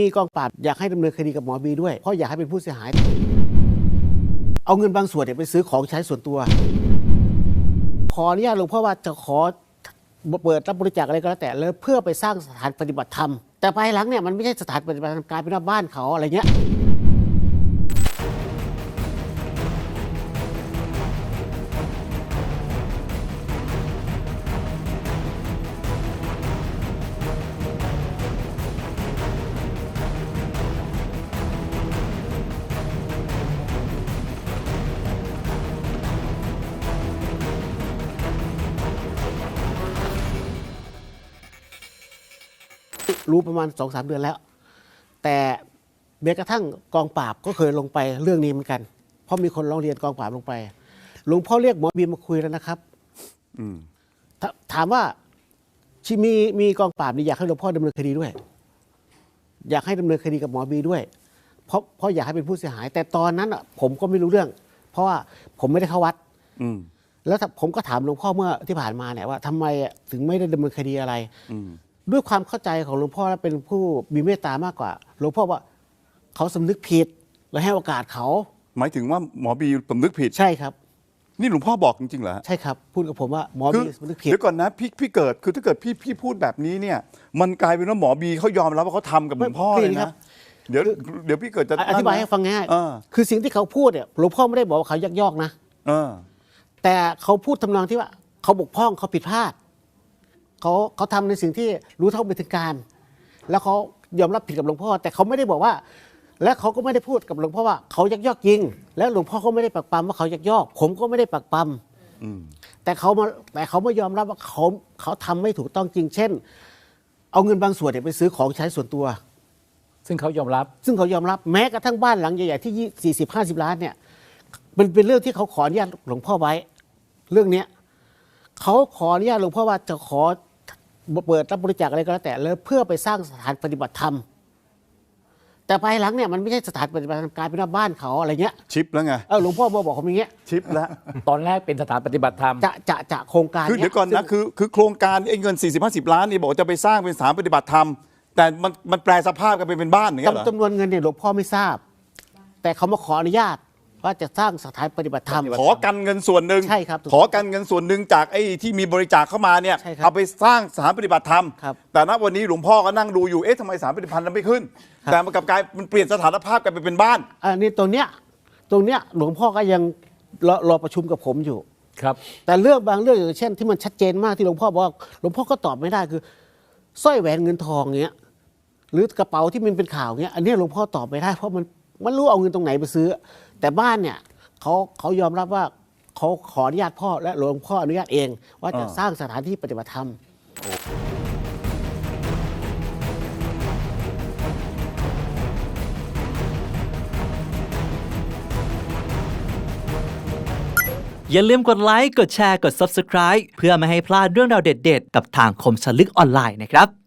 มีกองปราบอยากให้ดำเนินคดีกับหมอบีด้วย เพราะอยากให้เป็นผู้เสียหาย เอาเงินบางส่วนเนี่ยไปซื้อของใช้ส่วนตัว ขออนุญาตหลวงพ่อว่าจะขอเปิดรับบริจาคอะไรก็แล้วแต่เลยเพื่อไปสร้างสถานปฏิบัติธรรม แต่ภายหลังเนี่ยมันไม่ใช่สถานปฏิบัติธรรมกลายเป็นว่าบ้านเขาอะไรเงี้ย รู้ประมาณสองสามเดือนแล้ว แต่แม้กระทั่งกองปราบก็เคยลงไปเรื่องนี้เหมือนกัน เพราะมีคนร้องเรียนกองปราบลงไปหลวงพ่อเรียกหมอบีมาคุยแล้วนะครับอืมถถามว่าที่มีมีกองปราบนี่อยากให้หลวงพ่อดำเนินคดีด้วย อยากให้ดำเนินคดีกับหมอบีด้วย เพราะเพราะอยากให้เป็นผู้เสียหาย แต่ตอนนั้นอะ ผมก็ไม่รู้เรื่อง เพราะว่าผมไม่ได้เข้าวัดอืมแล้วถ้าผมก็ถามหลวงพ่อเมื่อที่ผ่านมาเนี่ยว่าทำไมอะถึงไม่ได้ดำเนินคดีอะไรอืม ด้วยความเข้าใจของหลวงพ่อและเป็นผู้มีเมตตามากกว่า หลวงพ่อว่าเขาสำนึกผิดและให้โอกาสเขา หมายถึงว่าหมอบีสำนึกผิด ใช่ครับ นี่หลวงพ่อบอกจริงๆเหรอฮะ ใช่ครับ พูดกับผมว่าหมอคืบีสำนึกผิด เดี๋ยวก่อนนะพี่พี่เกิดคือถ้าเกิดพี่พี่พูดแบบนี้เนี่ย มันกลายเป็นว่าหมอบีเขายอมรับว่าเขาทำกับหลวงพ่อไม่เลยไม่ครันะบ เดี๋ยวเดี๋ยวพี่เกิดจะออธิบายให้ฟังง่ายเออคือสิ่งที่เขาพูดเนี่ยหลวงพ่อไม่ได้บอกว่าเขายักยอกนะ เออแต่เขาพูดทำนองที่ว่าเขาบกพร่องเขาผิดพลาด เขาเขาทำในสิ่งที่รู้เท่าไม่ถึงการ แล้วเขายอมรับผิดกับหลวงพ่อ แต่เขาไม่ได้บอกว่า และเขาก็ไม่ได้พูดกับหลวงพ่อว่าเขายักยอกจริง แล้วหลวงพ่อก็ไม่ได้ปักปั๊มว่าเขายักยอก ผมก็ไม่ได้ปักปั๊มอืมแต่เขามาแต่เขาไม่ยอมรับว่าเขาเขาทำไม่ถูกต้องจริง เช่น เอาเงินบางส่วนเนี่ยไปซื้อของใช้ส่วนตัว ซึ่งเขายอมรับ ซึ่งเขายอมรับแม้กระทั่งบ้านหลังใหญ่ๆที่สี่สิบห้าสิบล้านเนี่ยเป็นเป็นเรื่องที่เขาขออนุญาตหลวงพ่อไว้ เรื่องเนี้ยเขาขออนุญาตหลวงพ่อว่าจะขอ เปิดรับบริจาคอะไรก็แล้วแต่แล้วเพื่อไปสร้างสถานปฏิบัติธรรม แต่ภายหลังเนี่ยมันไม่ใช่สถานปฏิบัติธรรมกลายเป็นว่าบ้านเขาอะไรเงี้ยชิปแล้วไงเออหลวงพ่อมาบอกผมอย่างเงี้ยชิปแล้ว ตอนแรกเป็นสถานปฏิบัติธรรม จะจะจะโครงการคือเดี๋ยวก่อนซึ่นะงคือคือโครงการไอ้เงิน 40 50 ล้านนี่บอกว่าจะไปสร้างเป็นสถานปฏิบัติธรรม แต่มันมันแปลสภาพกันไปเป็นบ้านอย่างเงี้ยเหรอจำจำนวนเงินเนี่ยหลวงพ่อไม่ทราบ แต่เขามาขออนุญาต ว่าจะสร้างสถานปฏิบัติธรรม ขอกันเงินส่วนหนึ่งใช่ครับถูกขอกันเงินส่วนหนึ่งจากไอ้ที่มีบริจาคเข้ามาเนี่ยใช่ครับเอาไปสร้างสถานปฏิบัติธรรมครับแต่ณวันนี้หลวงพ่อก็นั่งดูอยู่เอ๊ะทำไมสถานปฏิบัติธรรมไม่ขึ้นครับแต่มันกลับกลายมันเปลี่ยนสถานภาพกลายไปเป็นบ้านอันนี้ตรงเนี้ยตรงเนี้ยหลวงพ่อก็ยังรอรอประชุมกับผมอยู่ครับ แต่เรื่องบางเรื่องอย่างเช่น ที่มันชัดเจนมากที่หลวงพ่อบอกหลวงพ่อก็ตอบไม่ได้คือสร้อยแหวนเงินทองเงี้ยหรือกระเป๋าที่มันเป็นข่าวเงี้ยอันเนี้ยหลวงพ่อตอบไม่ได้เพราะมัน มันรู้เอาเงินตรงไหนไปซื้อ แต่บ้านเนี่ยเขาเขายอมรับว่าเขาขออนุญาตพ่อและหลวงพ่ออนุญาตเอง ว่าจะอ่าสร้างสถานที่ปฏิบัติธรรมอย่าลืมกดไลค์ กดแชร์ กด Subscribe เพื่อไม่ให้พลาดเรื่องราวเด็ดๆ กับทางคมสนลึกออนไลน์นะครับ